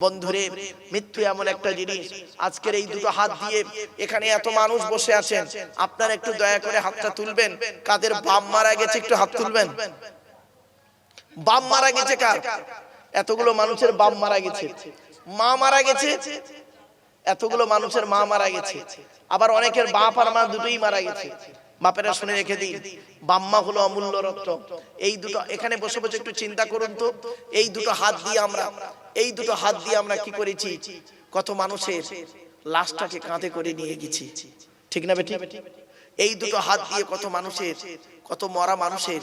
বন্ধুরে, মৃত্যু এমন একটা জিনিস। আজকের এই দুটো হাত দিয়ে এখানে এত মানুষ বসে আছেন। আপনারা একটু দয়া করে হাতটা তুলবেন। কাদের বাম মারা গেছে একটু হাত তুলবেন। বাম মারা গেছে কার? এতগুলো মানুষের বাম মারা গেছে। মা মারা গেছে। এতগুলো মানুষের মা মারা গেছে। আবার অনেকের বাপ আর মা দুটোই মারা গেছে। বাপেরা শুনে রেখে দিন। বাম্মা হলো অমূল্য রত্ন এই দুটো এখানে বসে বসে একটু চিন্তা করুন তো। এই দুটো হাত দিয়ে আমরা এই দুটো হাত দিয়ে আমরা কি করেছি? কত মানুষের লাশটাকে কাঁধে করে নিয়ে গেছি। ঠিক না বেটি এই দুটো হাত দিয়ে কত মানুষের কত মরা মানুষের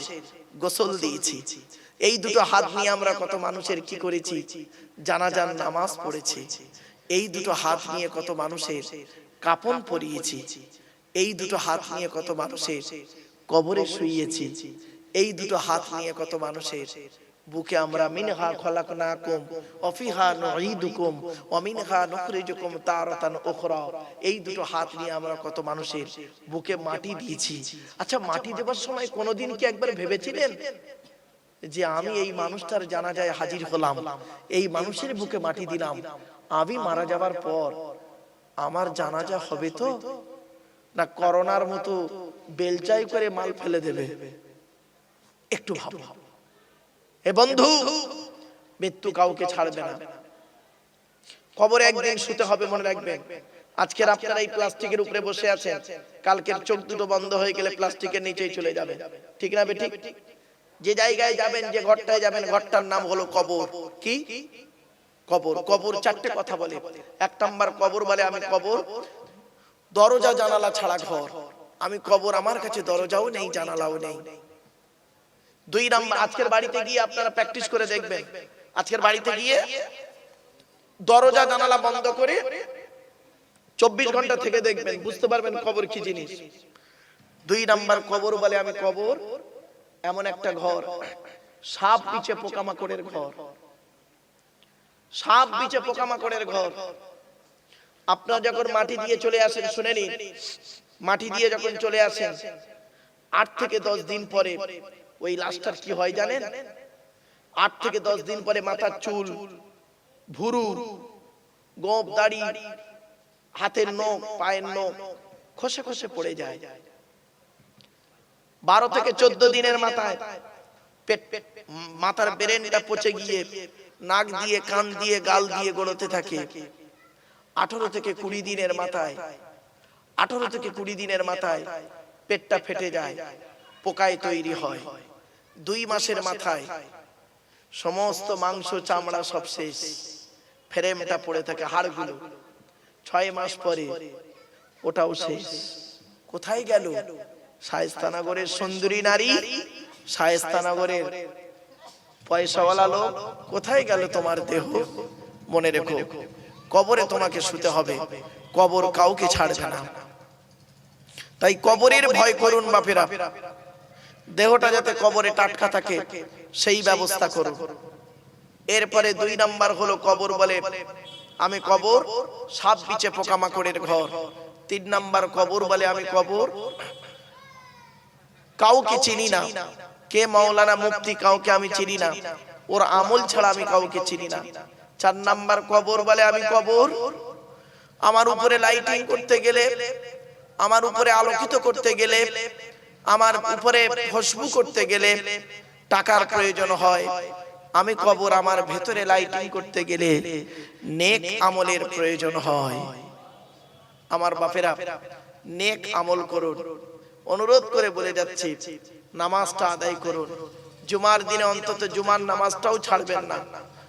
গোসল দিয়েছি। এই দুটো হাত নিয়ে আমরা কত মানুষের কি করেছি? জানাজান নামাজ পড়েছি। এই দুটো হাত নিয়ে কত মানুষের কাপন পরিয়েছি। এই দুটো হাত নিয়ে কত মানুষের কবরে শুইয়েছি, এই দুটো হাত নিয়ে কত মানুষের বুকে আমরা মিনহা খলাকনাকুম, অফিহা নুঈদুকুম, ওয়া মিনহা নুখরিজুকুম তারাতান উখরা। এই দুটো হাত নিয়ে আমরা কত মানুষের বুকে মাটি দিয়েছি। আচ্ছা মাটি দেওয়ার সময় কোনোদিন কি একবার ভেবেছিলেন যে আমি এই মানুষটার জানাজায় হাজির হলাম, এই মানুষের বুকে মাটি দিলাম, আমি মারা যাবার পর আমার জানাজা হবে তো? না করোনার মতো বেলচাই করে মাল ফেলে দেবে। একটু ভাবো। এ বন্ধু, মৃত্যু কাউকে ছাড়বে না। কবরে একদিন শুতে হবে মনে রাখবেন। আজকের আপনারা এই প্লাস্টিকের উপরে বসে আছেন। কালকের চোখ দুটো বন্ধ হয়ে গেলে প্লাস্টিকের নিচেই চলে যাবে। ঠিক না বেঠিক? যে জায়গায় যাবেন, যে ঘরটায় যাবেন, ঘরটার নাম হলো কবর। কি? কবর। কবর চারটে কথা বলে। এক নাম্বার কবর বলে আমি কবর। দরজা জানালা ছাড়া ঘর। আমি কবর আমার কাছে, দরজাও নেই, জানালাও নেই। দুই নাম্বার, আজকের বাড়িতে গিয়ে আপনারা প্র্যাকটিস করে দেখবেন। আজকের বাড়িতে গিয়ে দরজা জানালা বন্ধ করে চব্বিশ ঘণ্টা থেকে দেখবেন, বুঝতে পারবেন কবর কি জিনিস। দুই নাম্বার, কবর বলে আমি কবর, এমন একটা ঘর। সাপ পিছে পোকামাকড়ের ঘর। সাপ পিছে পোকামাকড়ের ঘর। আপনার যখন মাটি দিয়ে চলে আসেন শুনে নিন মাটি দিয়ে যখন চলে আসেন আট থেকে দশ দিন পরে ওই লাশটার কি হয় জানেন? আট থেকে দশ দিন পরে মাথার চুল ভুরু গোপ দাড়ি হাতের নখ পায়ের নখ খসে খসে পড়ে যায়। বারো থেকে চোদ্দ দিনের মাথায় পেট মাথার ব্রেনটা পচে গিয়ে নাক দিয়ে কান দিয়ে গাল দিয়ে গড়তে থাকে। আঠারো থেকে কুড়ি দিনের মাথায়, আঠারো থেকে কুড়ি দিনের মাথায় পেটটা ফেটে যায়, পোকায় তৈরি হয়। দুই মাসের মাথায় সমস্ত মাংস, চামড়া সব শেষ। ফ্রেমটা পড়ে থাকে হাড়গুলো। ছয় মাস পরে ওটাও শেষ। কোথায় গেল? শায়স্তানগরের সুন্দরী নারী শায়স্তানগরের পয়সাওয়ালা লোক। কোথায় গেল তোমার দেহ? মনে রেখো। কবরে তোমাকে শুতে হবে। কবর কাউকে ছাড়বে না। তাই কবরের ভয় করুন বাপেরা। দেহটা যাতে কবরে টাটকা থাকে সেই ব্যবস্থা করুন। এরপরে দুই নাম্বার হলো কবর বলে আমি কবর সাপ বিচে পোকামাকড়ের ঘর। তিন নাম্বার কবর বলে আমি কবর কাউকে চিনি না। কে মাওলানা মুক্তি কাউকে আমি চিনি না। ওর আমল ছাড়া আমি কাউকে চিনি না। চার নাম্বার কবর বলে আমি কবর। আমার উপরে লাইটিং করতে গেলে, আমার উপরে আলোকিত করতে গেলে, আমার উপরে খুশবু করতে গেলে টাকার প্রয়োজন হয়। আমি কবর আমার ভেতরে লাইটিং করতে গেলে নেক আমলের প্রয়োজন হয়। আমার বাপেরা, নেক আমল করুন। অনুরোধ করে বলে যাচ্ছি, নামাজটা আদায় করুন। জুমার দিনে অন্তত জুমার নামাজটাও ছাড়বেন না।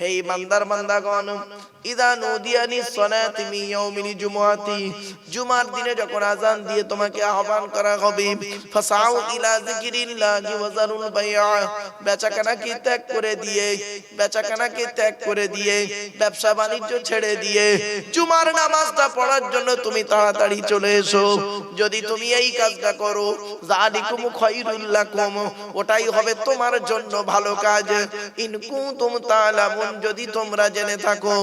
হে ইমানদার বান্দাগণ, ইদা নদিয়ানি সলাতি মি ইয়াউমিল জুমআতি, জুমার দিনে যখন আজান দিয়ে তোমাকে আহ্বান করা হবে, ফাসাউ ইলা যিকিরিল্লাহি ওয়া যারুল বাইআ বেচাকেনাকে ত্যাগ করে দিয়ে বেচাকেনাকে ত্যাগ করে দিয়ে, ব্যবসা বাণিজ্য ছেড়ে দিয়ে, জুমার নামাজটা পড়ার জন্য তুমি তাড়াতাড়ি চলে এসো। যদি তুমি এই কাজটা করো, যালিকুম খায়রুল লাকুম, ওটাই হবে তোমার জন্য ভালো কাজ। ইন কুনতুম তাআলামুন যদি তোমরা জেনে থাকো,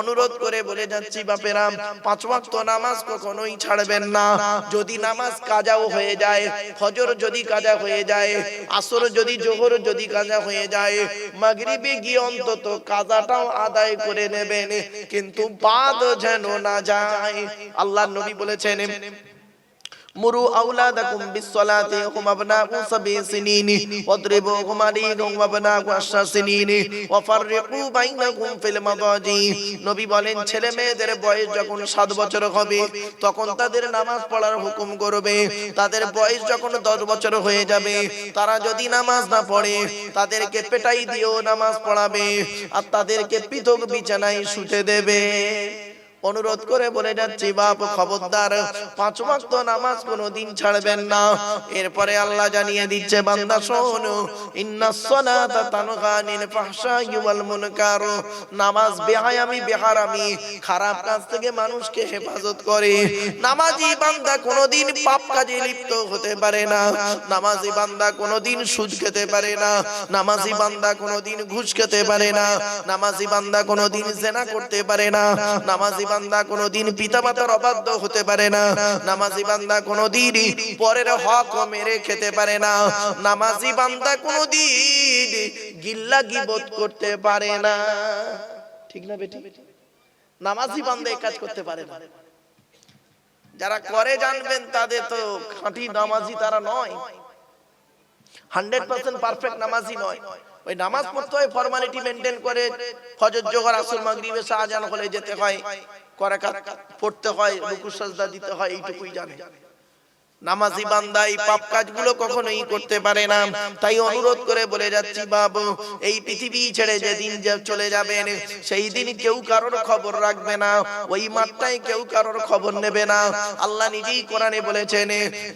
অনুরোধ করে বলে যাচ্ছি বাপেরা পাঁচ ওয়াক্ত নামাজ কখনোই ছাড়বেন না। যদি নামাজ কাজাও হয়ে যায়, ফজর যদি কাজা হয়ে যায়, আসর যদি জোহর যদি কাজা হয়ে যায়, মাগরিবে গিয়ে অন্তত কাজাটাও আদায় করে নেবেন। কিন্তু বাদ যেন না যায়। আল্লাহ নবী বলেছেন মুরু আউলাদাকুম বিসসালাতি হুম আবনাউ সাবি সিনিন ওয়াদরিবুহুম আলাইহিম আবনাউ আশরা সিনিন ওয়া ফাররিকু বাইনাকুম ফিল মাদাজি। নবী বলেন, ছেলে মেয়েদের বয়স যখন 7 বছর হবে, তখন তাদের নামাজ পড়ার হুকুম করবে। তাদের বয়স যখন 10 বছর হয়ে যাবে, তারা যদি নামাজ না পড়ে, তাদেরকে পেটাই দিয়েও নামাজ পড়াবে, আর তাদেরকে পৃথক বিছানায় শুতে দেবে। অনুরোধ করে বলে যাচ্ছি, বাপ খবরদার, পাঁচ ওয়াক্ত নামাজ কোনোদিন ছাড়বেন না। এরপরে আল্লাহ জানিয়ে দিচ্ছে, বান্দা শোনো ইন্নাস ওয়াল মুনকার। নামাজ বেহায়ামি, বেহারামি, খারাপ কাজ থেকে মানুষকে হেফাজত করে। নামাজি বান্দা পাপ কাজে লিপ্ত হতে পারে না। নামাজি বান্দা কোনোদিন সুদ খেতে পারে না। নামাজি বান্দা কোনোদিন ঘুষ খেতে পারে না। নামাজি বান্দা কোনোদিন জেনা করতে পারে না। নামাজি বান্দা কোনোদিন পিতামাতার অবাধ্য হতে পারে না। নামাজি বান্দা কোনোদিন পরের হক মেরে খেতে পারে না। নামাজি বান্দা কোনোদিন গিল্লা গিবত করতে পারে না। ঠিক না বেটি? নামাজি বান্দা কাজ করতে পারে না। যারা করে জানবেন তাদের তো খাঁটি নামাজি তারা নয়। হান্ড্রেড পার্সেন্ট পারফেক্ট নামাজি নয়। ওই নামাজ পড়তে হয় ফরমালিটি মেনটেন করে, ফজর, জোহর, আসর, মাগরিবে শাহজাহান হলে যেতে হয়, করাকাত পড়তে হয় রুকু সাজদা দিতে হয়, এইটুকুই জানে। নামাজি বান্দা এই পাপ কাজগুলো কখনোই করতে পারে না। তাই অনুরোধ করে বলে যাচ্ছি, বাবু, এই পৃথিবী ছেড়ে যেদিন চলে যাবেন, সেই দিন কেউ কারোর খবর রাখবে না। ওই মাঠটায় কেউ কারোর খবর নেবে না। আল্লাহ নিজেই কোরআনে বলেছেন,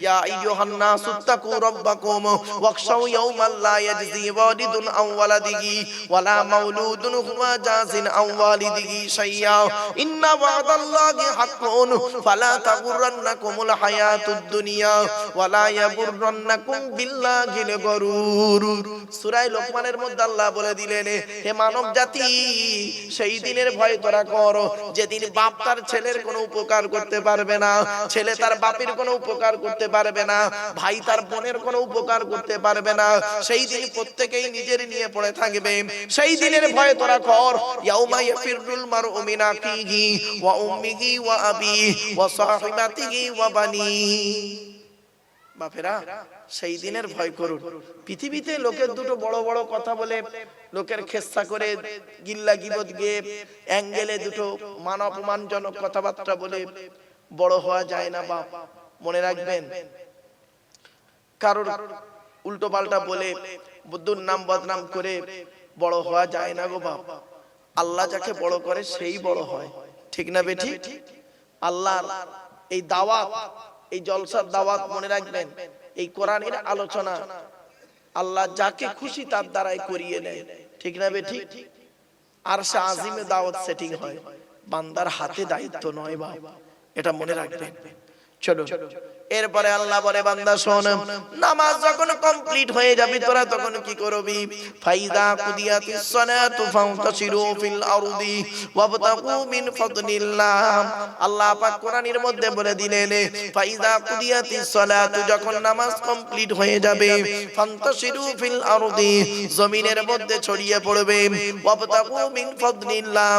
ইয়া আইয়ুহান নাসু তাকু রাব্বাকুম, ওয়াখশাউ ইয়াওমান লা ইয়াজজি ওয়ালিদুন আন ওয়ালাদিহি, ওয়ালা মাউলুদুন হুয়া জাযিন আন ওয়ালিদিহি শাইয়্যা ইন্না ওয়াদাল্লাহি হাক্কুন, ফালা তাগুররান্নাকুমুল হায়াতুদ দুনিয়া। ওয়ালা ইয়াগুররান্নাকুম বিল্লাহিল গরুর। সূরা লোকমানের মধ্যে আল্লাহ বলে দিলেন, হে মানব জাতি সেই দিনের ভয় তোরা কর। যেদিন বাপ তার ছেলের কোনো উপকার করতে পারবে না, ছেলে তার বাপের কোনো উপকার করতে পারবে না, ভাই তার বোনের কোনো উপকার করতে পারবে না, সেই দিন প্রত্যেকেই নিজের নিয়ে পড়ে থাকবে। সেই দিনের ভয় তোরা কর। ইয়াউমা ইয়াফিরুল মারউ মিন আখিহি ওয়া উম্মিহি ওয়া আবি ওয়া সাহিবাতিহি ওয়া বানি বাপেরা সেই দিনের ভয় করুন। পৃথিবীতে লোকের দুটো বড় বড় কথা বলে লোকের খেসা করে গিল্লা গিবত গিয়ে অ্যাঙ্গেলে দুটো মান অপমানজনক কথাবার্তা বলে বড় হওয়া যায় না বাপ। মনে রাখবেন কারোর উল্টো পাল্টা বলে বুদ্ধুর নাম বদনাম করে বড় হওয়া যায় না গো বাপ। আল্লাহ যাকে বড় করে সেই বড় হয়। ঠিক না বেঠি আল্লাহ এই দাওয়াত এই জলসার দাওয়াত মনে রাখবেন, এই কোরআনের আলোচনা আল্লাহ যাকে খুশি তার দ্বারাই করিয়ে নেয়। ঠিক না বেঠি আর সে আজিমে দাওয়াত সেটিং হয়। বান্দার হাতে দায়িত্ব নয় বা এটা মনে রাখবেন। চলো এরপরে আল্লাহ বলে, বান্দা, শোন, নামাজ যখন কমপ্লিট হয়ে যাবে, তোরা তখন কি করবি? ফাইদা কুদিয়াতিস সালাতু ফান্তাশিরু ফিল আরদি ওয়াবতাগু মিন ফাদলিল্লাহ। আল্লাহ পাক কোরআনের মধ্যে বলে দিলেন, ফাইদা কুদিয়াতিস সালাতু, যখন নামাজ কমপ্লিট হয়ে যাবে ফান্তাশিরু ফিল আরদি, জমিনের মধ্যে ছড়িয়ে পড়বে, ওয়াবতাগু মিন ফাদলিল্লাহ।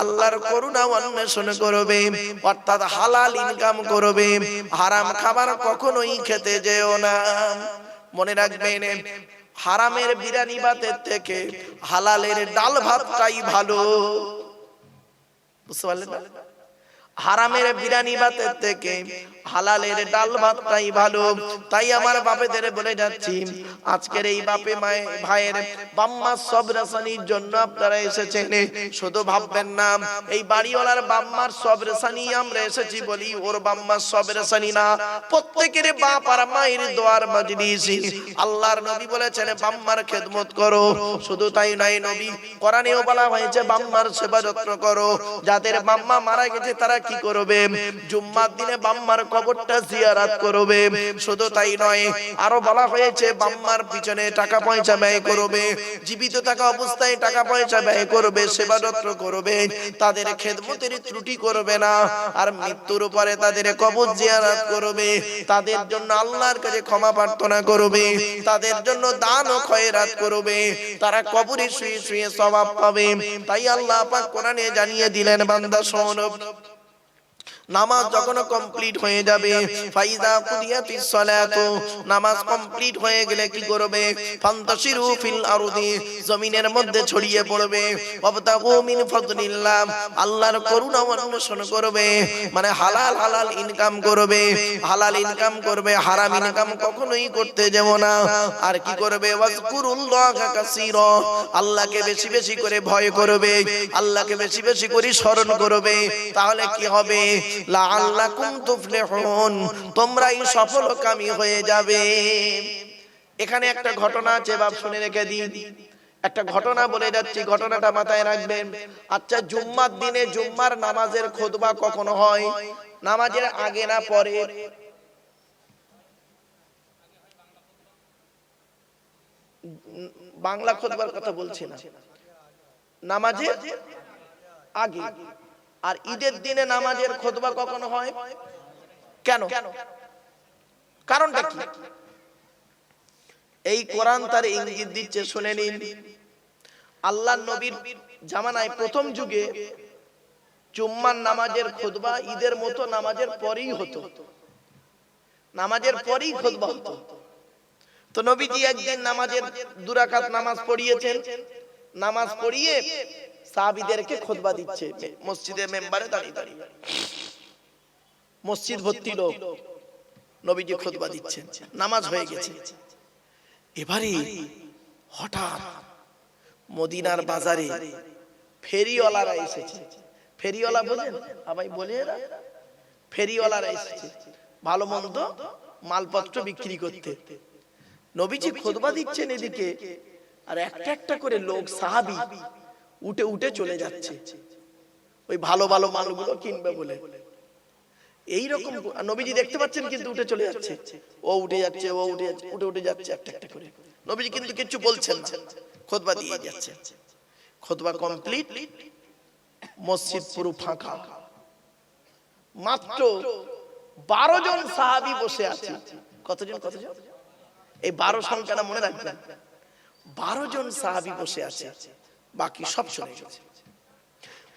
আল্লাহর করুণা অন্বেষণ করবে, অর্থাৎ হালাল ইনকাম করবে, হারাম খাবার কখনোই খেতে যেও না মনে রাখবেন, হারামের বিরিয়ানি ভাতের থেকে হালালের ডাল ভাতটাই ভালো বুঝতে পারলেন? হারামের বিরিয়ানি ভাতের থেকে হালালের ডাল ভাতটাই ভালো। তাই আমার বাপেদের বলে যাচ্ছি আজকের এই বাপে মায়ে ভাইয়ের বাম্মা সব রেশানির জন্য আপনারা এসেছেন। শুধু ভাববেন না এই বাড়িওয়ালার বাম্মার সব রেশানি আমরা এসেছি বলি ওর বাম্মার সব রেশানি না প্রত্যেকের বাপ আর মায়ের দোয়ার মজলিস। আল্লাহর নবী বলেছেন বাম্মার খেদমত করো। শুধু তাই নয় নবী কোরআনেও বলা হয়েছে বাম্মার সেবা যত্ন করো। যাদের বাম্মা মারা গেছে তারা কি করবে? জুম্মার দিনে বাম্মার কবরটা জিয়ারাত করবে। শুধু তাই নয়, আরও বলা হয়েছে, বাম্মার পিছনে টাকা পয়সা ব্যয় করবে, জীবিত থাকা অবস্থায় টাকা পয়সা ব্যয় করবে, সেবা যত্ন করবে, তাদের খেদমতের ত্রুটি করবে না, আর মৃত্যুর পরে তাদের কবর জিয়ারাত করবে, তাদের জন্য আল্লাহর কাছে ক্ষমা প্রার্থনা করবে, তাদের জন্য দান ও খয়রাত করবে, তারা কবরে শুয়ে শুয়ে সওয়াব পাবে। তাই আল্লাহ পাক কোরআনে জানিয়ে দিলেন, বান্দা শোনো। নামাজ যখন কমপ্লিট হয়ে যাবে ফাইদা কুদিয়াতিস সালাতু, নামাজ কমপ্লিট হয়ে গেলে কি করবে? ফান্তাশিরু ফিল আরদি, জমিনের মধ্যে ছড়িয়ে পড়বে। ওয়াবতাগু মিন ফাদলিল্লাহ, আল্লাহর করুণা অন্বেষণ করবে। মানে হালাল হালাল ইনকাম করবে। হালাল ইনকাম করবে, হারাম ইনকাম কখনোই করতে যাব না। আর কি করবে? ওয়াজকুরুল্লাহ কাসীরা, আল্লাহকে বেশি বেশি করে ভয় করবে, আল্লাহকে বেশি বেশি করে স্মরণ করবে। তাহলে কি হবে? লাআল্লাকুম তুফলিহুন। তোমরাই সফলকামী হয়ে যাবে। এখানে একটা ঘটনা আছে, বাপ, শুনে রেখে দিন। একটা ঘটনা বলে যাচ্ছি, ঘটনাটা মাথায় রাখবেন। আচ্ছা জুম্মার দিনে জুম্মার নামাজের খুতবা কখন হয়? নামাজের আগে না পরে? বাংলা খোদবার কথা বলছি না। নামাজের আগে। আর ঈদের দিনে নামাজের খোদবা কখন হয়? কেন? কারণটা কি? এই কোরআন তার ইঙ্গিত দিচ্ছে শুনে নিন। আল্লাহ নবীর জামানায় প্রথম যুগে জুম্মার নামাজের খুতবা ঈদের মতো নামাজের পরেই হতো। নামাজের পরেই খুতবা হতো। তো নবীজি একদিন নামাজের দুরাকাত নামাজ পড়িয়েছেন। নামাজ পড়িয়ে সাহাবীদেরকে খুতবা দিচ্ছে। মসজিদের মেম্বারে দাঁড়িয়ে দাঁড়িয়ে। মসজিদ ভর্তি লোক। নবীজি খুতবা দিচ্ছেন। নামাজ হয়ে গেছে। এবারে হঠাৎ মদিনার বাজারে ফেরিওয়ালারা এসেছে। ফেরিওয়ালা বোঝেন? আবাই বলে এরা ফেরিওয়ালারা এসেছে। ভালো মন্দ মালপত্র বিক্রি করতে। নবীজি খুতবা দিচ্ছেন এদিকে। আর একটা একটা করে লোক সাহাবি উঠে উঠে চলে যাচ্ছে। ওই ভালো ভালো মালগুলো কিনবে বলে। এই রকম নবীজি দেখতে পাচ্ছেন কিন্তু উঠে চলে যাচ্ছে। ও উঠে যাচ্ছে ও উঠে যাচ্ছে উঠে উঠে যাচ্ছে একটা একটা করে। নবীজি কিন্তু কিছু বলছেন না। খোদবা দিয়ে যাচ্ছে। খোদবা কমপ্লিট মসজিদ পুরো ফাঁকা। মাত্র বারো জন সাহাবি বসে আছে। কতজন কতজন? এই বারো সংখ্যাটা মনে রাখবেন। বারো জন সাহাবি বসে আছে। বাকি সব চলে গেছে।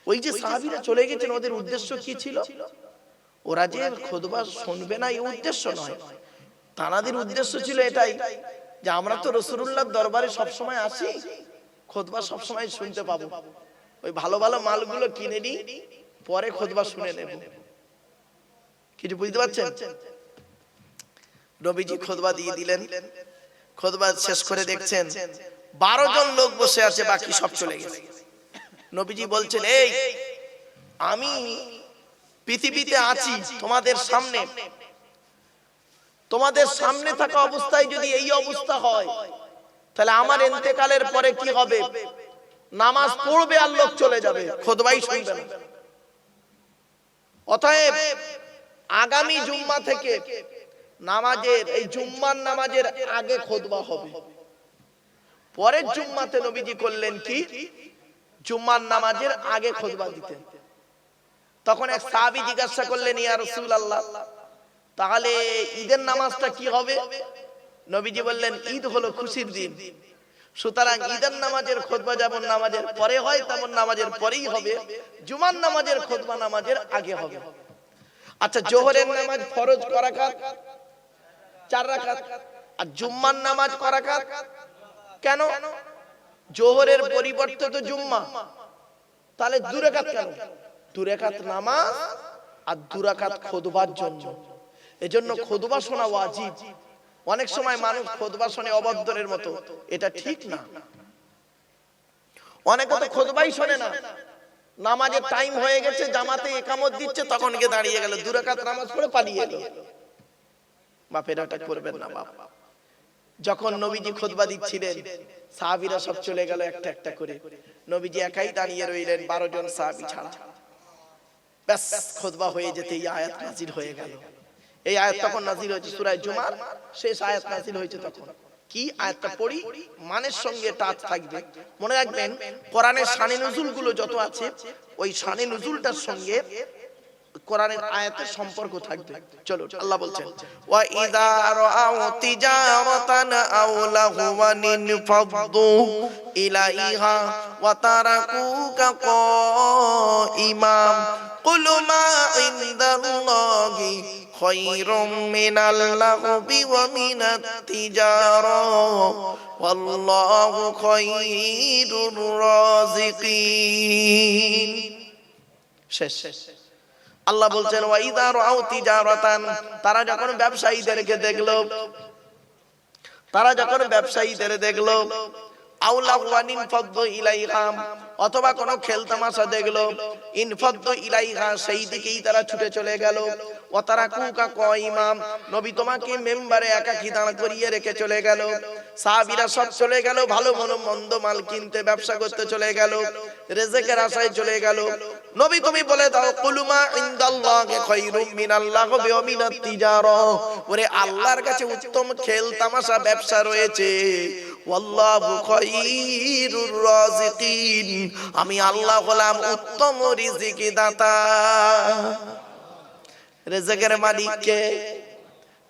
ওই যে সাহাবিরা চলে গেছেন ওদের উদ্দেশ্য কি ছিল? ওরা যে খুদবা শুনবে না এই উদ্দেশ্য নয়। তানাদের উদ্দেশ্য ছিল এটাই যে আমরা তো রসুল্লাহ দরবারে সবসময় আসি খোদবা সবসময় শুনতে পাবো। ওই ভালো ভালো মালগুলো কিনে নি পরে খোদবা শুনে নেব। কিছু বুঝতে পারছেন? রবিজি খোদবা দিয়ে দিলেন। খোদবা শেষ করে দেখছেন। বারো জন লোক বসে আছে বাকি সব চলে গেছে। নবীজি বলছেন এই আমি পৃথিবীতে আছি তোমাদের সামনে। তোমাদের সামনে থাকা অবস্থায় যদি এই অবস্থা হয় তাহলে আমার এতেকালের পরে কি হবে? নামাজ পড়বে আর লোক চলে যাবে। খোদবাই শুনবে না অতএব আগামী জুম্মা থেকে নামাজের এই জুম্মার নামাজের আগে খোদবা হবে। পরের জুম্মাতে নবীজি করলেন কি? জুম্মার নামাজের আগে খোদবা দিতেন। তখন এক সাহাবি জিজ্ঞাসা করলেন ইয়া রাসূলুল্লাহ তাহলে ঈদের নামাজটা কি হবে? নবীজি বললেন ঈদ হলো খুশির দিন। সুতরাং ঈদের নামাজের খোদবা যেমন নামাজের পরে হয় তেমন নামাজের পরেই হবে। জুমার নামাজের খোদবা নামাজের আগে হবে। আচ্ছা জোহরের নামাজ ফরজ করাকাত চার রাকাত আর জুম্মার নামাজ করাকাত কেন? জোহরের পরিবর্তে তো জুম্মা। তাহলে দু রাকাত কেন? দু রাকাত নামাজ আর দুরাকাত খোদবার জন্য। এজন্য খোদবা শোনা ওয়াজিব। অনেক সময় মানুষ খোদবা শোনে অবদ্ধরের মতো। এটা ঠিক না। অনেকে তো খোদবাই শোনে না। নামাজের টাইম হয়ে গেছে, জামাতে একামত দিচ্ছে, তখন গিয়ে দাঁড়িয়ে গেল। দুরাকাত নামাজ পড়ে পালিয়ে গেল। বাপের এটা করবেন না বাপ। যখন নবীজি খোদবা দিচ্ছিলেন, সাহাবিরা সব চলে গেল একটা একটা করে। নবীজি একাই দাঁড়িয়ে রইলেন, বারো জন সাহাবি ছাড়া। ব্যাস, খোদবা হয়ে যেতে এই আয়াত নাজির হয়ে গেল। এই আয়াত তখন নাজির হয়েছে সুরায় জুমার, শেষ আয়াত নাজির হয়েছে তখন। কি আয়াতটা পড়ি? মানের সঙ্গে টাচ থাকবে। মনে রাখবেন, কোরআনের শানে নজুলগুলো যত আছে, ওই শানে নজুলটার সঙ্গে কোরআনের আয়াতের সম্পর্ক থাকবে। চলো আল্লাহ বলছেন ওয়া ইযা রাআউ তিজারাতান আও লাহওয়ান ফাদদু ইলাইহা ওয়া তারাকুকা কাইমাম কুল মা ইনদাল্লাহি খায়রুম মিনাল লাহবি ওয়া মিনাত তিজারা। ওয়াল্লাহু খায়রুর রাযিকিন শেষ। শেষ। আল্লাহ বলছেন তারা যখন ব্যবসায়ীদেরকে দেখল, তারা যখন ব্যবসায়ীদের দেখল ফদ্দ অথবা কোন খেলতামাশা দেখল ইনফদ্দ ইলাইহা, সেই দিকেই তারা ছুটে চলে গেল। কুকা কইমাম নবী তোমাকে মেম্বারে একাকি দাঁড় করিয়ে রেখে চলে গেল। সাহাবীরা সব চলে গেল, ভালো মনো মন্দ মাল কিনতে, ব্যবসা করতে চলে গেল, রেজেকের আশায় চলে গেল। নবী তুমি বলে দাও কুলুমা ইনদাল্লাহি খায়রুম মিনাল্লাহি ওরে আল্লাহর কাছে উত্তম খেল, তামাশা, ব্যবসা রয়েছে। ওয়াল্লাহু খায়রুর রাযিকিন আমি আল্লাহ হলাম উত্তম রিজিক দাতা রেজেকের মালিককে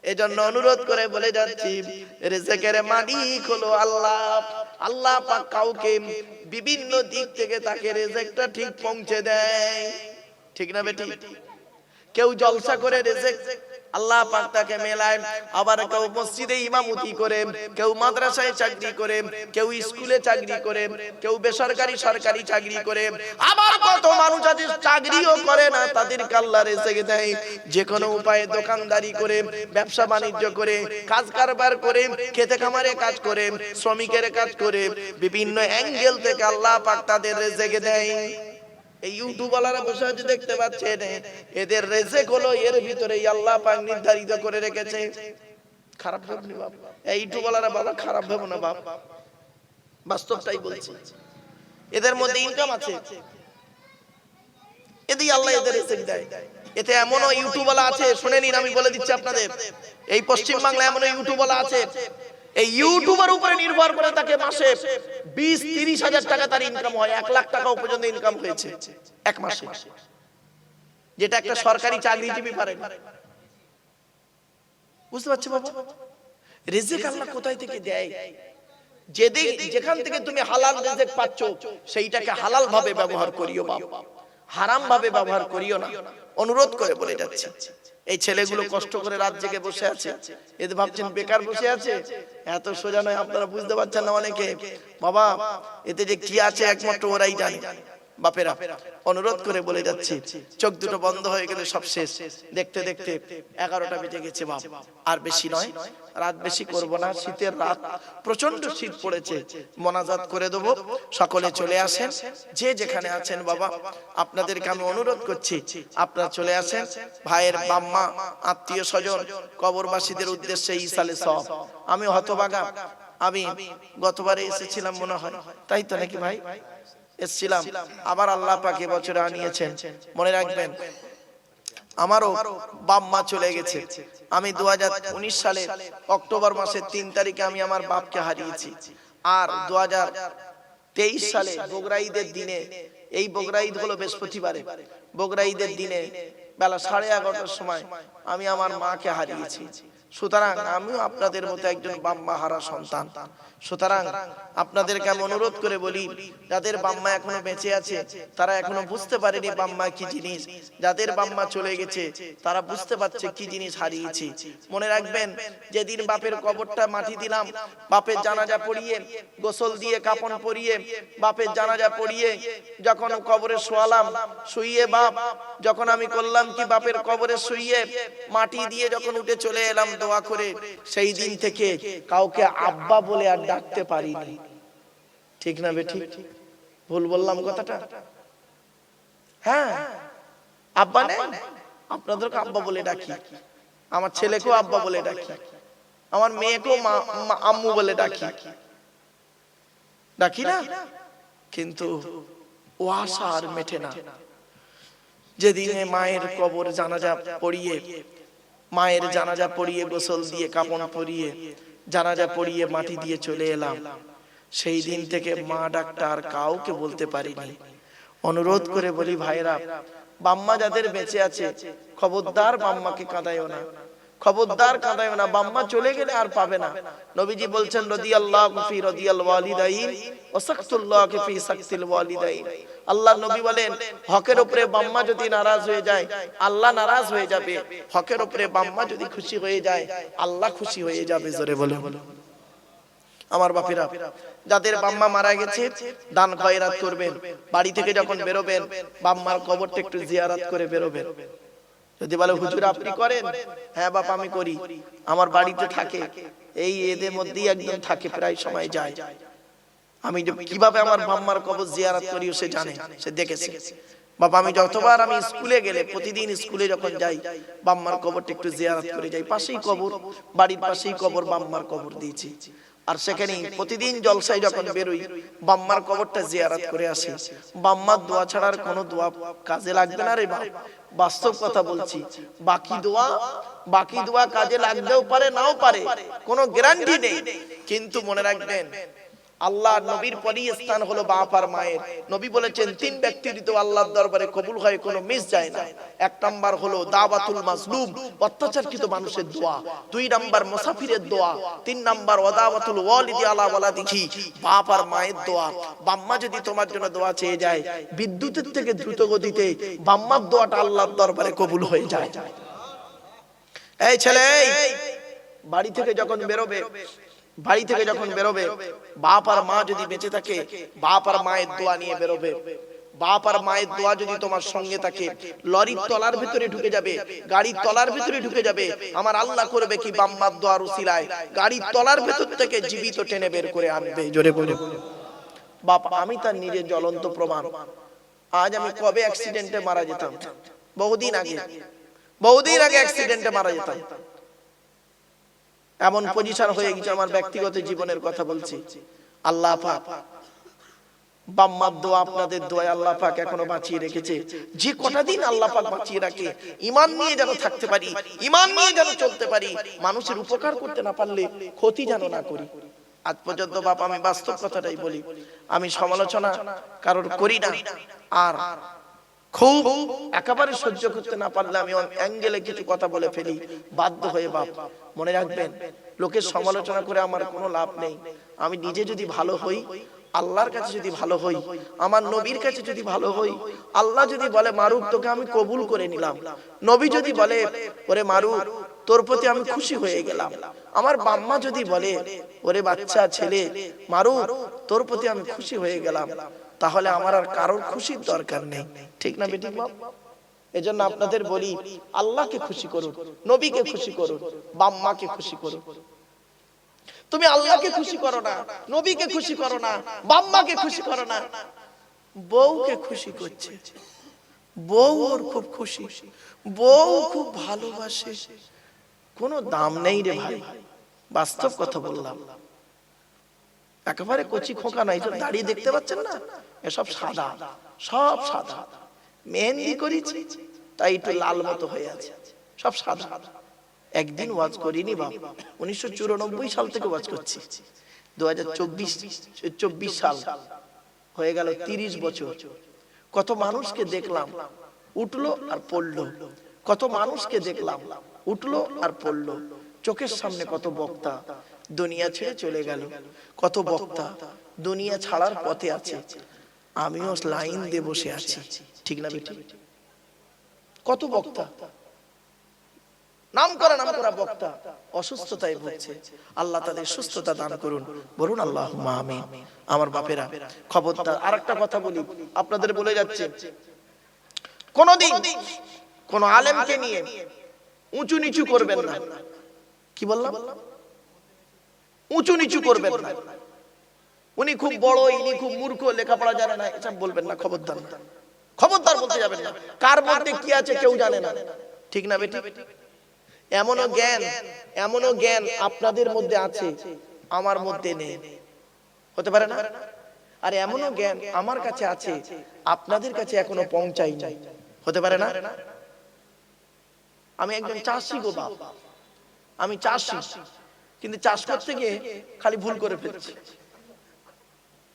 এজন্য অনুরোধ করে বলে যাচ্ছি, রেজেকের মালিক হলো আল্লাহ। আল্লাহ পাক কাউকে বিভিন্ন দিক থেকে তাকে রেজেকটা ঠিক পৌঁছে দেয়। ঠিক না বেটি? কেউ জলসা করে রেজেক আল্লাহ পাক তাকে মেলায় আবার কেউ মসজিদে ইমামতি করে, কেউ মাদ্রাসায় চাকরি করে, কেউ স্কুলে চাকরি করে, কেউ বেসরকারি সরকারি চাকরি করে। আবার কত মানুষ আছে চাকরিও করে না তাদের আল্লাহ রেজেক দেয়। যে কোনো উপায়ে দোকানদারি করে, ব্যবসা বাণিজ্য করে, কাজ কারবার করে, খেতে খামারে কাজ করে, শ্রমিকের কাজ করে, বিভিন্ন অ্যাঙ্গেল থেকে আল্লাহ পাক তাদের রেজেক দেয়। এই ইউটিউবালারা বসে আছে দেখতে পাচ্ছেন। এদের রেজেক হলো, এর ভিতরে আল্লাহ পাক নির্ধারিত করে রেখেছে। খারাপ ভাবনি বাপ। এই ইউটিউবালারা বাবা, খারাপ না বাপ। বাস্তবটাই বলছি। এদের মধ্যে ইনকাম আছে। এদিকে আল্লাহ এদের রেজেক দেয়। এতে এমনও ইউটিউবালা আছে শুনে নিন আমি বলে দিচ্ছি আপনাদের। এই পশ্চিম বাংলায় এমনও ইউটিউবালা আছে। এই ইউটিউবের উপরে নির্ভর করে তাকে মাসে বিশ, তিরিশ হাজার টাকা তার ইনকাম হয়, এক লাখ টাকাও পর্যন্ত ইনকাম হয়েছে এক মাসে। যেটা একটা সরকারি চাকরিজীবী পারে বুঝতে পারছ বাবা? রেজেক আল্লাহ কোথায় থেকে দেয়? যেদিক যেখান থেকে তুমি হালাল রেজেক পাচ্ছ, সেইটাকে হালাল ভাবে ব্যবহার করিও বাবা হারাম ভাবে ব্যবহার করিও না। অনুরোধ করে বলে যাচ্ছে। এই ছেলেগুলো কষ্ট করে রাত জেগে বসে আছে। এদের ভাবছেন বেকার বসে আছে। এত সোজা নয় আপনারা বুঝতে পারছেন না অনেকে বাবা এতে যে কি আছে একমাত্র ওরাই জানে। বাপেরা, অনুরোধ করে বলে যাচ্ছি, চোখ দুটো বন্ধ হয়ে গেলে সব শেষ। দেখতে দেখতে এগারোটা বেজে গেছে বাপ। আর বেশি নয়, রাত বেশি করব না, শীতের রাত প্রচণ্ড শীত পড়েছে। মনাজাত করে দেবো, সকলে চলে আসেন। যে যেখানে আছেন বাবা, আপনাদেরকে আমি অনুরোধ করছি, আপনারা চলে আসেন। ভাইয়ের বাম্মা, আত্মীয় স্বজন, কবরবাসীদের উদ্দেশ্যে ইসালে সব। আমি হতবাগা আমি গতবারে এসেছিলাম মনে হয়। তাই তো নাকি ভাই? এসছিলাম আবার আল্লাহ পাকে বছরে আনিয়েছেন। মনে রাখবেন আমারও বাপ মা চলে গেছে। আমি দু সালে অক্টোবর মাসের তিন তারিখে আমি আমার বাপকে হারিয়েছি। আর দু তেইশ সালে বগরা ঈদের দিনে এই বগরা ঈদ হলো বৃহস্পতিবারে। বগরা ঈদের দিনে বেলা সাড়ে এগারোটার সময় আমি আমার মাকে হারিয়েছি। সুতরাং আমিও আপনাদের মতো একজন বাম্মা হারা সন্তান। সুতরাং আপনাদেরকে আমি অনুরোধ করে বলি, যাদের বাম্মা এখনও বেঁচে আছে, তারা এখনও বুঝতে পারেনি বাম্মা কি জিনিস। যাদের বাম্মা চলে গেছে, তারা বুঝতে পারছে কি জিনিস হারিয়েছি। মনে রাখবেন, যেদিন বাপের কবরটা মাটি দিলাম, বাপের জানাজা পড়িয়ে, গোসল দিয়ে কাপন পরিয়ে, বাপের জানাজা পড়িয়ে, যখন কবরে শোয়ালাম, শুইয়ে বাপ, যখন আমি করলাম কি বাপের কবরে শুইয়ে, মাটি দিয়ে যখন উঠে চলে এলাম দোয়া করে, সেই দিন থেকে কাউকে আব্বা বলে আর ডাকতে পারিনি। ঠিক না বেঠি ভুল বললাম কথাটা? হ্যাঁ। আব্বা নেই? আপনাদেরকে আব্বা বলে ডাকি। আমার ছেলেকেও আব্বা বলে ডাকি। আমার মেয়েকেও আম্মু বলে ডাকি। ডাকি না? কিন্তু ও আশা আর মেটে না। যেদিনে মায়ের কবর জানাজা পড়িয়ে মায়ের জানাজা পড়িয়ে গোসল দিয়ে কাপড় পরিয়ে জানাজা পড়িয়ে মাটি দিয়ে চলে এলাম। সেই দিন থেকে মা ডাক্তার কাউকে বলতে পারিনি। অনুরোধ করে বলি ভাইরা বাম্মা যাদের বেঁচে আছে খবরদার বাম্মাকে কাঁদাইও না। খবরদার কাঁদাইও না বাম্মা চলে গেলে আর পাবে না। নবীজি বলছেন রাদিয়াল্লাহু ফি রাদিয়াল ওয়ালিদাইন ফি সাকতিল ওয়ালিদাইন। আল্লাহ নবী বলেন হকের উপরে বাম্মা যদি নারাজ হয়ে যায় আল্লাহ নারাজ হয়ে যাবে। হকের উপরে বাম্মা যদি খুশি হয়ে যায় আল্লাহ খুশি হয়ে যাবে জোরে বলে আমার বাপেরা যাদের বাম্মা মারা গেছে দান খয়রাত করবেন বাড়ি থেকে যখন বেরোবেন বাম্মার কবরটা একটু জিয়ারাত করে বেরোবেন। যদি বলে হুজুর আপনি করেন? হ্যাঁ বাপ আমি করি। আমার বাড়িতে থাকে। এই এদের মধ্যেই একদম থাকে প্রায় সময় যায়। আমি কীভাবে আমার বাম্মার কবর জিয়ারাত করি সে জানে সে দেখেছে। বাবা আমি যতবার আমি স্কুলে গেলে প্রতিদিন স্কুলে যখন যাই বাম্মার কবরটা একটু জিয়ারাত করে যাই পাশেই কবর বাড়ির পাশেই কবর বাম্মার কবর দিয়েছি। আর সেখানে প্রতিদিন জলসায় যখন বেরোই বাম্মার কবরটা জিয়ারাত করে আসি বাম্মার দোয়া ছাড়ার কোনো দোয়া কাজে লাগবে না রে বাপ বাস্তব কথা বলছি। বাকি দোয়া বাকি দোয়া কাজে লাগতেও পারে নাও পারে। কোনো গ্যারান্টি নেই। কিন্তু মনে রাখবেন আল্লাহ নবীর পরই স্থান হলো বাপ আর মায়ের। নবী বলেছেন, তিন ব্যক্তির তো আল্লাহর দরবারে কবুল হয়, কোনো মিস যায় না। এক নাম্বার হলো দাওয়াতুল মাজলুম, অত্যাচারকৃত মানুষের দোয়া। দুই নাম্বার মুসাফিরের দোয়া। তিন নাম্বার ওয়াদাওয়াতুল ওয়ালিদি আলা ওয়ালাদিহি, বাপ আর মায়ের দোয়া। বাম্মা যদি তোমার জন্য দোয়া চেয়ে যায়, বিদ্যুতের থেকে দ্রুত গতিতে বাম্মার দোয়াটা আল্লাহর দরবারে কবুল হয়ে যায়। এই ছেলে বাড়ি থেকে যখন বেরোবে বাড়ি থেকে যখন বেরোবে বাপ আর মা যদি বেঁচে থাকে বাপ আর মায়ের দোয়া নিয়ে বেরোবে। বাপ আর মায়ের দোয়া যদি তোমার সঙ্গে থাকে লরির তলার ভিতরে ঢুকে যাবে গাড়ির তলার ভিতরে ঢুকে যাবে। আমার আল্লাহ করবে কি বাম্মার দোয়ার উসিলায় গাড়ির তলার ভেতর থেকে জীবিত টেনে বের করে আনবে। জোরে বলে বাপ আমি তার নিজের জ্বলন্ত প্রমাণ। আজ আমি কবে অ্যাক্সিডেন্টে মারা যেতাম? বহুদিন আগে। বহুদিন আগে অ্যাক্সিডেন্টে মারা যেতাম। এমন পজিশন হয়ে গেছে আমার ব্যক্তিগত জীবনের কথা বলছি। আল্লাহ পাক। বাম্মার দোয়া আপনাদের দোয়া আল্লাহ পাক এখনও বাঁচিয়ে রেখেছে। যে কটা দিন আল্লাহ পাক বাঁচিয়ে রাখে ইমান নিয়ে যেন থাকতে পারি ইমান নিয়ে যেন চলতে পারি। মানুষের উপকার করতে না পারলে ক্ষতি যেন না করি। আজ পর্যন্ত বাপ আমি বাস্তব কথাটাই বলি। আমি সমালোচনা কারোর করি না। আর খুব একেবারে সহ্য করতে না পারলে আমি অ্যাঙ্গেলে কিছু কথা বলে ফেলি। বাধ্য হয়ে বাপ, মনে রাখবেন, লোকের সমালোচনা করে আমার কোনো লাভ নেই। আমি নিজে যদি ভালো হই, আল্লাহর কাছে যদি ভালো হই, আমার নবীর কাছে যদি ভালো হই, আল্লাহ যদি বলে মারুক তোকে আমি কবুল করে নিলাম। নবী যদি বলে, ওরে মারুক তোর প্রতি আমি খুশি হয়ে গেলাম। আমার বাম্মা যদি বলে, ওরে বাচ্চা, ছেলে মারুক তোর প্রতি আমি খুশি হয়ে গেলাম। তাহলে আমার আর কারোর খুশির দরকার নেই। ঠিক না বেটি বাপ? এজন্য আপনাদের বলি, আল্লাহকে খুশি করুন, নবীকে খুশি করুন, বাম্মাকে খুশি করুন। তুমি আল্লাহকে খুশি করো না, নবীকে খুশি করো না, বাম্মাকে খুশি করো না। বউকে খুশি করছে। বউ ওর খুব খুশি। বউ খুব ভালোবাসে। কোনো দাম নেই রে ভাই। বাস্তব কথা বললাম। একেবারে কচি খোকা নাই দাঁড়িয়ে দেখতে পাচ্ছেন না? এসব সাদা, সব সাদা। মেহেন্দি করেছি, তাই একটু লাল মতো হয়ে আছে। সব সাদা। একদিন ওয়াজ করিনি বাপ, উনিশশো চুরানব্বই সাল থেকে ওয়াজ করছি। দু হাজার চব্বিশ চব্বিশ সাল হয়ে গেল তিরিশ বছর। কত মানুষকে দেখলাম, উঠল আর পড়ল। কত মানুষকে দেখলাম, উঠল আর পড়ল। চোখের সামনে কত বক্তা দুনিয়া ছেড়ে চলে গেল। কত বক্তা দুনিয়া ছাড়ার পথে আছে। আমিও লাইন দিয়ে বসে আছি। ঠিক না বেটি? কত বক্তা? নাম করা নাম করা বক্তা। অসুস্থতায় ভুগছে। আল্লাহ তাদের সুস্থতা দান করুন। বলুন আল্লাহ আমিন। আমার বাপেরা খবরদার আরেকটা কথা বলি। আপনাদের বলে যাচ্ছে। কোনদিন কোন আলেমকে নিয়ে উঁচু নিচু করবেন না। কি বললাম? উঁচু নিচু করবেন না। উনি খুব বড় ইনি খুব মূর্খ লেখাপড়া জানে না এসব বলবেন না খবরদার। খবরদার। বলতে যাবেন না। কার মধ্যে কি আছে কেউ জানে না। ঠিক না বেটি? এমনও জ্ঞান এমনও জ্ঞান আপনাদের মধ্যে আছে আমার মধ্যে নেই। হতে পারে না? আর এমনও জ্ঞান আমার কাছে আছে আপনাদের কাছে এখনও পৌঁছাই নাই হতে পারে না? আমি একজন চাষি গো বাপ। আমি চাষি। কিন্তু চাষ করতে গিয়ে খালি ভুল করে ফেলছি।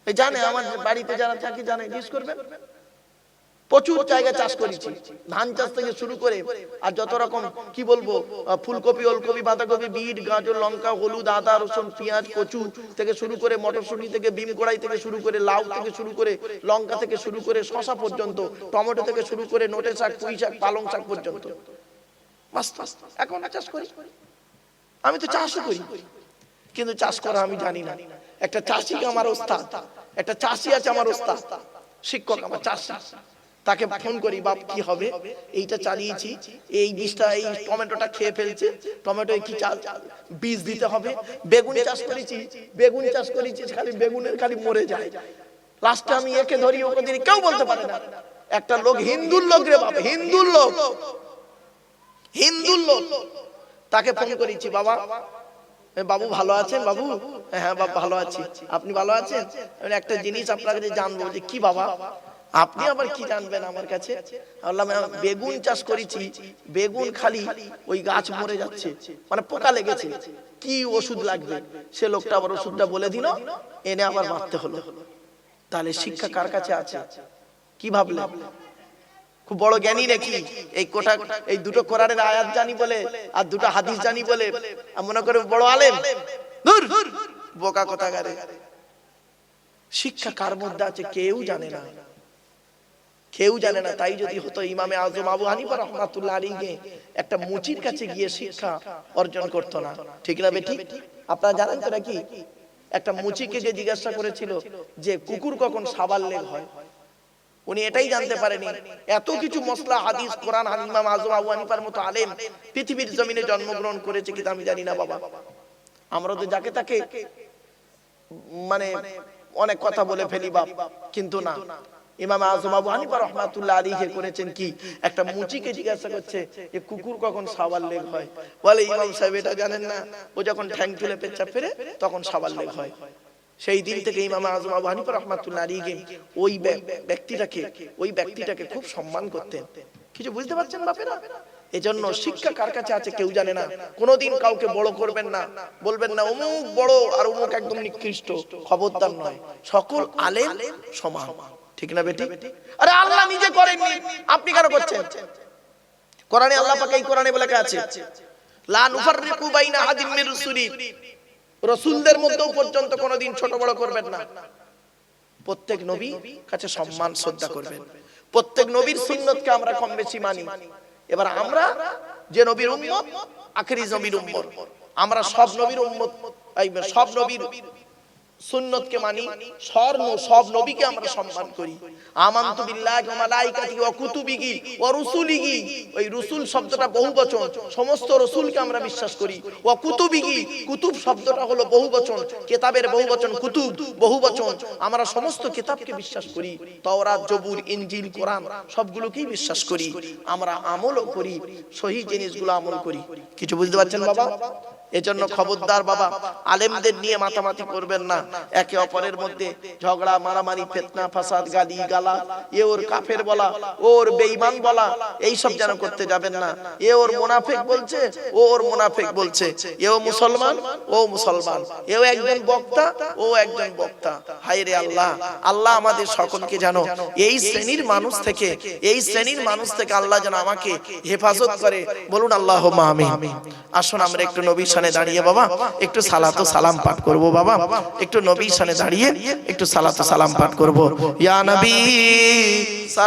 এই জানে আমার বাড়িতে যারা থাকে জানে জিজ্ঞেস করবেন? প্রচুর জায়গা চাষ করেছি। ধান চাষ থেকে শুরু করে আর যত রকম কি বলব ফুলকপি ওলকপি বাঁধাকপি বিট গাজর লঙ্কা হলুদ আদা রসুন পেঁয়াজ কচু থেকে শুরু করে মটরশুঁটি থেকে বিম কড়াই থেকে শুরু করে লাউ থেকে শুরু করে লঙ্কা থেকে শুরু করে শশা পর্যন্ত টমেটো থেকে শুরু করে নোটে শাক পুঁই শাক পালং শাক পর্যন্ত। এখন চাষ করি আমি তো চাষও করি। কিন্তু চাষ করা আমি জানি না। একটা চাষি আমার ওস্তাদ? একটা চাষি আছে আমার ওস্তাদ। শিক্ষক আমার চাষি। তাকে ফোন করি, বাপ, কি হবে? এইটা চালিয়েছি। এই বীজটা এই টমেটোটা খেয়ে ফেলছে। টমেটো কি চাল? বীজ দিতে হবে। বেগুন চাষ করেছি। বেগুন চাষ করেছি, খালি বেগুনের খালি মরে যায়। লাস্টে আমি একে ধরি, ওকে ধরি, কেউ বলতে পারে না। একটা লোক হিন্দুর লোক রে বাবা হিন্দুর লোক। হিন্দুর লোক। তাকে ফোন করেছি বাবা। বাবু। ভালো আছেন বাবু? হ্যাঁ বাবা ভালো আছি আপনি ভালো আছেন? একটা জিনিস আপনার কাছে জানব যে কি বাবা? আপনি আবার কি জানবেন আমার কাছে? "হ্যাঁ, বেগুন চাষ করেছি বেগুন খালি ওই গাছ মরে যাচ্ছে। মানে পোকা লেগেছে। কি ওষুধ লাগবে? সে লোকটা আবার ওষুধটা বলে দিল এনে আবার মারতে হলো। তাহলে শিক্ষা কার কাছে আছে? কি ভাবলেন? খুব বড় জ্ঞানী নাকি এই কোটা এই দুটো কোরআনের আয়াত জানি বলে আর দুটো হাদিস জানি বলে মনে করে বড় আলেম। বোকা কথা গারে শিক্ষা কার মধ্যে আছে কেউ জানে না। কেউ জানে না। তাই যদি হতো ইমামে আজম আবু হানিফা রহমাতুল্লাহ আলীকে একটা মুচির কাছে গিয়ে শিক্ষা অর্জন করতো না। ঠিক না বেটি আপনারা জানেন তো নাকি? একটা মুচিকে যে জিজ্ঞাসা করেছিল যে কুকুর কখন সাবাল লেগ হয়? উনি এটাই জানতে পারেনি। এত কিছু মশলা হাদিস, কোরআন ইমাম আজম, আবু মতো আলেম পৃথিবীর জমিনে জন্মগ্রহণ করেছে কিন্তু আমি জানি না বাবা। আমরা তো যাকে তাকে মানে অনেক কথা বলে ফেলি বাপ, কিন্তু না। ইমাম আজম আবু হানিফা রহমাতুল্লাহ আলীকে করেছেন কি? একটা মুচিকে জিজ্ঞাসা করছে যে, কুকুর কখন সাবাল লেগ হয়? বলে, ইমাম সাহেব, এটা জানেন না। ও যখন ঠ্যাং তুলে পেচ্ছা ফেরে, তখন সাবাল লেগ হয়। সেই দিন থেকে ইমাম আজম আবু হানিফা রহমাতুল্লাহ আলীকে ওই ব্যক্তিটাকে ওই ব্যক্তিটাকে খুব সম্মান করতেন। কিছু বুঝতে পারছেন বাপেরা? এজন্য শিক্ষা কার কাছে আছে কেউ জানে না। কোনোদিন কাউকে বড় করবেন না। বলবেন না, অমুক বড় আর অমুক একদম নিকৃষ্ট। খবরদার নয়। সকল আলেম সমান। ঠিক না বেটি? আরে আল্লাহ নিজে করেননি। আপনি কেন করছেন? কোরআনে আল্লাহ পাক এই কোরআনে বলে আছে, লা নুফাররিকু বাইনা হাদিম মির রুসুলি। রসুলদের মধ্যেও পর্যন্ত কোনোদিন ছোট বড় করবেন না। প্রত্যেক নবী কাছে সম্মান, শ্রদ্ধা করবেন। প্রত্যেক নবীর সুন্নতকে আমরা কম বেশি মানি। এবার আমরা যে নবীর উম্মত, আখেরি নবীর উম্মত। আমরা সব নবীর উম্মত সব নবীর সুন্নতকে মানি, স্বর্ণ, সব নবীকে আমরা সম্মান করি। আমান্তু বিল্লাহি ওয়া মালাইকাতিহি ওয়া কুতুবিহি ওয়া রুসুলিহি। ওই রসুল শব্দটা বহুবচন সমস্ত রসুলকে আমরা বিশ্বাস করি। ওয়া কুতুবিহি, কুতুব শব্দটা হলো বহুবচন কিতাবের বহুবচন কুতুব বহুবচন আমরা সমস্ত কিতাবকে বিশ্বাস করি, তাওরাত, জবুর, ইনজিল, কোরআন, সবগুলোকেই বিশ্বাস করি। আমরা আমলও করি, সহি জিনিসগুলো আমল করি। কিছু বুঝতে পারছেন বাবা? এজন্য খবরদার বাবা আলেমদের নিয়ে মাতামাতি করবেন না। একে অপরের মধ্যে ঝগড়া মারামারি ফেতনা ফাসাদ গালি গালা এ ওর কাফের বলা ওর বেঈমান বলা এই সব যেন করতে যাবেন না। এ ওর মুনাফিক বলছে ও ওর মুনাফিক বলছে এও মুসলমান ও মুসলমান এও একজন বক্তা ও একজন বক্তা। হায় রে আল্লাহ আল্লাহ আমাদের সকলকে জানো এই শ্রেণির মানুষ থেকে এই শ্রেণির মানুষ থেকে আল্লাহ যেন আমাকে হেফাজত করে বলুন আল্লাহ আমিন আসুন আমরা একটু নবীর সানে দাঁড়িয়ে বাবা, একটু সালাতো সালাম পাঠ করব বাবা, একটু নবীর সানে দাঁড়িয়ে একটু সালাতো সালাম পাঠ করব। ইয়া নবী